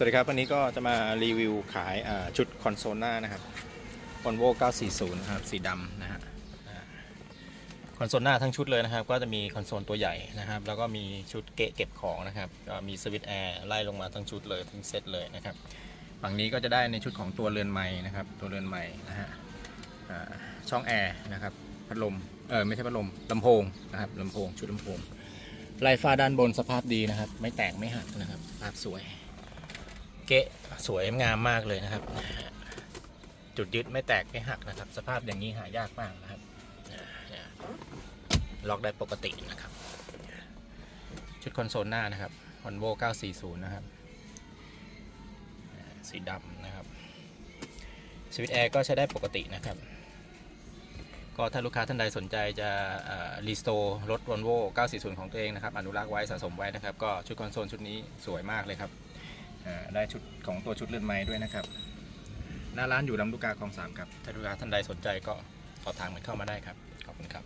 สวัสดีครับ วันนี้ก็จะมารีวิวขายชุดคอนโซลหน้านะครับ Volvo 940นะครับสีดำนะฮะคอนโซลหน้าทั้งชุดเลยนะครับ ก็จะมีคอนโซลตัวใหญ่นะครับ แล้วก็มีชุดเกะเก็บของนะครับก็มีสวิตช์แอร์ไล่ลงมาทั้งชุดเลยทั้งเซตเลยนะครับฝั่งนี้ก็จะได้ในชุดของตัวเรือนไม้นะครับ ตัวเรือนไม้นะฮะช่องแอร์นะครับพัดลมเออไม่ใช่พัดลมลำโพงนะครับลำโพงชุดลำโพงลายฟ้าด้านบนสภาพดีนะครับ ไม่แตกไม่หักนะครับภาพสวย เกะสวยงามมากเลยนะครับ จุดยึดไม่แตกไม่หักนะครับ สภาพอย่างนี้หายากมากนะครับล็อกได้ปกตินะครับ ชุดคอนโซลหน้านะครับ Volvo 940 นะครับ สีดำนะครับสวิตแอร์ก็ใช้ได้ปกตินะครับ ก็ถ้าลูกค้าท่านใดสนใจจะรีสโตร์รถ Volvo 940 ของตัวเองนะครับ อนุรักษ์ไว้สะสมไว้นะครับ ก็ชุดคอนโซลชุดนี้สวยมากเลยครับ ได้ชุดของตัวชุดเลื่อนไม้ด้วยนะครับ หน้าร้านอยู่ลำลูกกาคลองสามครับถ้าลูกค้าท่านใดสนใจก็สอบถามกันเข้ามาได้ครับ ขอบคุณครับ